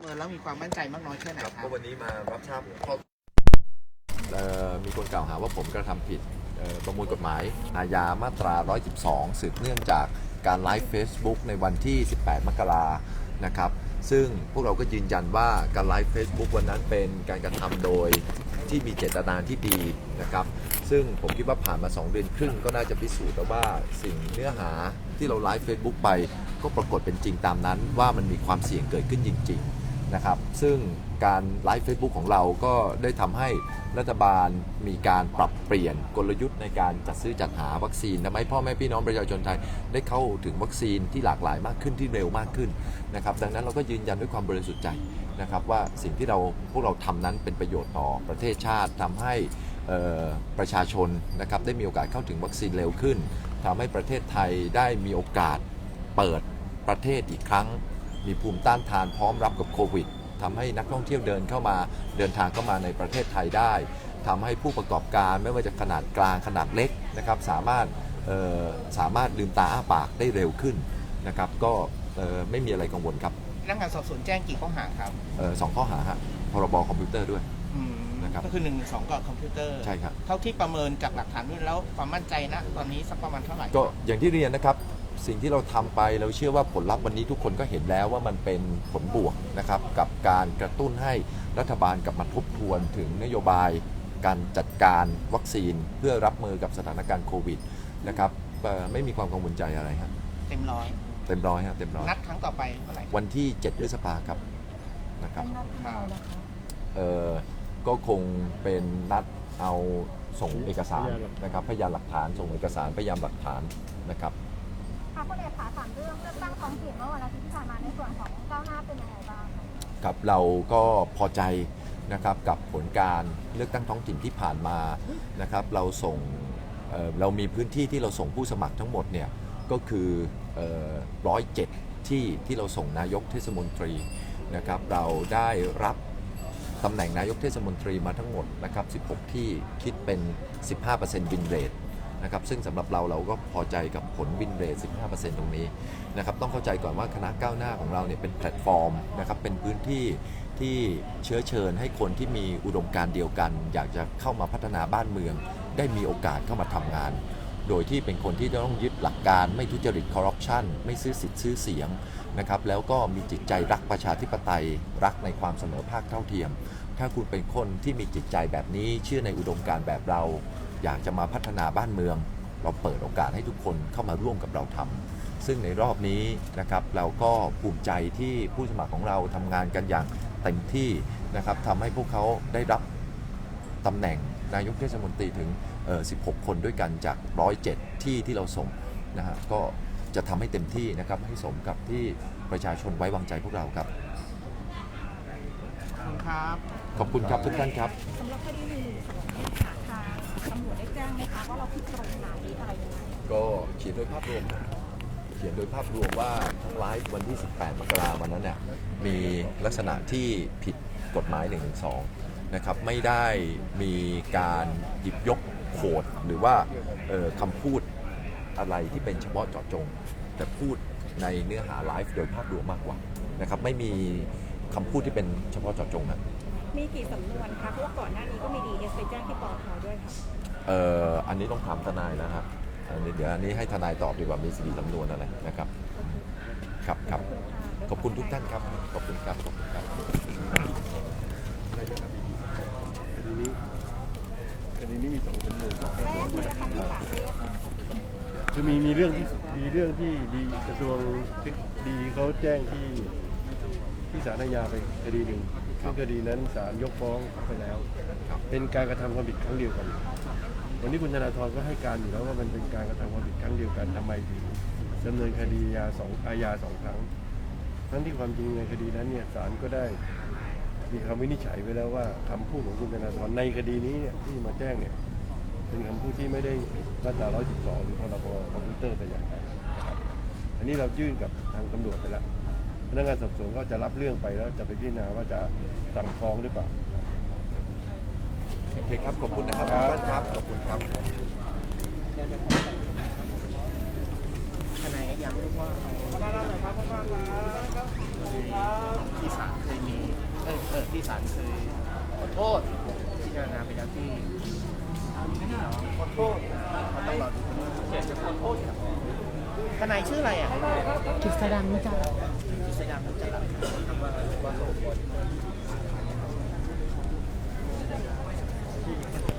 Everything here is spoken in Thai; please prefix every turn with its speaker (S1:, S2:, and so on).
S1: เมินแล้วมีความมั่นใจมากน้อยแค่ไหน
S2: ครับ
S1: ครับ
S2: ก็วันนี้มารับทราบข้อเอ่อมีคนกล่าวหาว่าผมกระทำผิดเอ่อประมวลกฎหมาย อาญามาตรา 112 สืบเนื่องจากการไลฟ์ Facebook ในวันที่ 18 มกรานะครับ ซึ่งพวกเราก็ยืนยันว่าการไลฟ์ Facebook วันนั้นเป็นการกระทำโดยที่มีเจตนาที่ดีนะครับ ซึ่งผมคิดว่าผ่านมา 2 เดือนครึ่งก็น่าจะพิสูจน์แล้วว่าสิ่งเนื้อหาที่เราไลฟ์ Facebook ไป ก็ปรากฏเป็นจริงตามนั้นว่ามันมีความเสี่ยงเกิดขึ้นจริง ๆ นะครับ ซึ่งการไลฟ์ Facebook ของเราก็ได้ทำให้รัฐบาลมีการปรับเปลี่ยนกลยุทธ์ในการจัดซื้อจัดหาวัคซีนทำให้พ่อแม่พี่น้องประชาชนไทยได้เข้าถึงวัคซีนที่หลากหลายมากขึ้นที่เร็วมากขึ้นนะครับ ดังนั้นเราก็ยืนยันด้วยความบริสุทธิ์ใจนะครับว่าสิ่งที่เราพวกเราทำนั้นเป็นประโยชน์ต่อประเทศชาติทำให้ประชาชนนะครับได้มีโอกาสเข้าถึงวัคซีนเร็วขึ้นทำให้ประเทศไทยได้มีโอกาสเปิดประเทศอีกครั้ง มีภูมิต้านทานพร้อมรับกับโควิดทำให้นักท่องเที่ยวเดินเข้ามาเดินทางเข้ามาในประเทศไทยได้ทำให้ผู้ประกอบการไม่ว่าจะขนาดกลางขนาดเล็กนะครับสามารถเอ่อสามารถลืมตาอ้าปากได้เร็วขึ้นนะครับก็เอ่อไม่มีอะไรกังวลครับ
S1: พนักงานสอบสวนแจ้งกี่ข้อหาครับ
S2: เอ่อสองข้อหาฮะพรบคอมพิวเตอร์ด้วย
S1: อืม
S2: นะครับ
S1: ก็คือหนึ่งสองกับคอมพิวเตอร์
S2: ใช่ครับ
S1: เท่าที่ประเมินจากหลักฐานนู่นแล้วความมั่นใจนะตอนนี้สักประมาณเท่าไหร่
S2: ก็อย่างที่เรียนนะครับ สิ่งที่เราทำไปเราเชื่อว่าผลลัพธ์วันนี้ทุกคนก็เห็นแล้วว่ามันเป็นผลบวกนะครับกับการกระตุ้นให้รัฐบาลกลับมาทบทวนถึงนโยบายการจัดการวัคซีนเพื่อรับมือกับสถานการณ์โควิดนะครับเอ่อไม่มีความกังวลใจอะไรครับ
S1: เต็มร้อย
S2: เต็มร้อยฮะเต็มร้อย
S1: นัดครั้งต่อไปเมื่อไหร่
S2: วันที่7พฤษภาครับนะครับ
S3: นัดเท่าไหร่นะคะ
S2: เอ่อก็คงเป็นนัดเอาส่งเอกสารนะครับพยานหลักฐานส่งเอกสารพยานหลักฐานนะครับ
S3: คะคุณเอกขาถามเรื่องเลือกตั้งท้องถิ่นเมื่อวันอาทิตย์ที่ผ่านมาในส่วนของก้าวหน้าเป็นยังไงบ้างคะ
S2: ครับเราก็พอใจนะครับกับผลการเลือกตั้งท้องถิ่นที่ผ่านมานะครับเราส่งเอ่อเรามีพื้นที่ที่เราส่งผู้สมัครทั้งหมดเนี่ยก็คือร้อยเจ็ดที่ที่เราส่งนายกเทศมนตรีนะครับเราได้รับตำแหน่งนายกเทศมนตรีมาทั้งหมดนะครับ16 ที่คิดเป็น 15%วินเรท นะครับซึ่งสำหรับเราเราก็พอใจกับผลวินเรท15%ตรงนี้นะครับต้องเข้าใจก่อนว่าคณะก้าวหน้าของเราเนี่ยเป็นแพลตฟอร์มนะครับเป็นพื้นที่ที่เชื้อเชิญให้คนที่มีอุดมการณ์เดียวกัน อยากจะเข้ามาพัฒนาบ้านเมือง ได้มีโอกาสเข้ามาทำงาน โดยที่เป็นคนที่ต้องยึดหลักการไม่ทุจริตคอร์รัปชันไม่ซื้อสิทธิ์ซื้อเสียงนะครับแล้วก็มีจิตใจรักประชาธิปไตย รักในความเสมอภาคเท่าเทียม ถ้าคุณเป็นคนที่มีจิตใจแบบนี้เชื่อในอุดมการณ์แบบเรา อยากจะมาพัฒนาบ้านเมือง เราเปิดโอกาสให้ทุกคนเข้ามาร่วมกับเราทำซึ่งในรอบนี้นะครับเราก็ภูมิใจที่ผู้สมัครของเราทำงานกันอย่างเต็มที่นะครับทำให้พวกเขาได้รับตำแหน่งนายกเทศมนตรีถึงเอ่อ16 คนด้วยกันจาก 107 ที่ที่เราส่งนะฮะก็จะทำให้เต็มที่นะครับให้สมกับที่ประชาชนไว้วางใจพวกเราครับ
S1: ขอบคุณครับ
S2: ขอบคุณครับทุกท่านครับ
S3: สำหรับคดีหนึ่งสองเนี่ยค่ะทาง ตำรวจได้แจ้งไหมคะว่าเราผิดตรงไหนอะไรยังไง
S2: ก็เขียนโดยภาพรวมนะเขียนโดยภาพรวมว่าทั้งไลฟ์วันที่ 18 มกราวันนั้นเนี่ยมีลักษณะที่ผิดกฎหมาย1 1 2นะครับไม่ได้มีการหยิบยกโขดหรือว่าคำพูดอะไรที่เป็นเฉพาะเจาะจง แต่พูดในเนื้อหาไลฟ์โดยภาพรวมมากกว่านะครับไม่มีคำพูดที่เป็นเฉพาะเจาะจงนะ
S3: มีกี่สำนวนคะเพราะว่าก่อนหน้านี้ก็มีดีเอสไปแจ้งที่ปอทด้วยค่ะ
S2: เอ่ออันนี้ต้องถามทนายนะครับอันนี้เดี๋ยวอันนี้ให้ทนายตอบดีกว่ามีสีสำนวนอะไรนะครับ ครับครับขอบคุณทุกท่านครับขอบคุณครับขอบคุณครับ
S4: คดีนี้คดีนี้มีสองจำนวน
S3: แจ้งที่นะคะที่ปากเรียก
S4: คือมีมีเรื่องที่มีเรื่องที่ดีกระทรวงดีเขาแจ้งที่ ที่ศาลอาญาไปคดีหนึ่งซึ่งคดีนั้นศาลยกฟ้องไปแล้ว
S2: ครับ
S4: เป็นการกระทำความผิดครั้งเดียวกัน วันนี้คุณธนาธรก็ให้การอยู่แล้วว่ามันเป็นการกระทำความผิดครั้งเดียวกันทำไมถึงดำเนินคดียาสองอาญาสองครั้ง ทั้งที่ความจริงในคดีนั้นเนี่ยศาลก็ได้มีคำวินิจฉัยไว้แล้วว่าคำพูดของคุณธนาธรในคดีนี้เนี่ยที่มาแจ้งเนี่ยเป็นคำพูดที่ไม่ได้มาตรา 112 หรือพรบคอมพิวเตอร์แต่อย่างใดนะครับอันนี้เรายื่นกับทางตำรวจไปแล้ว พนักงานสอบสวนก็จะรับเรื่องไปแล้วจะไปพิจารณาว่าจะสั่งฟ้องหรือเปล่า
S2: โอเคครับ ขอบคุณนะครับทุกท่านครับ ขอบคุณครับ
S1: ทนายอยากรู้ว่าที่ศาลเคยมีที่ศาลเคยขอโทษพิจารณาไปแล้วที่ขอโทษเขาต้องรอดูเขียนจะขอโทษครับทนายชื่ออะไรอะ
S5: กิจสดามุจา
S1: พยายามที่จะรับว่ว่าสมคว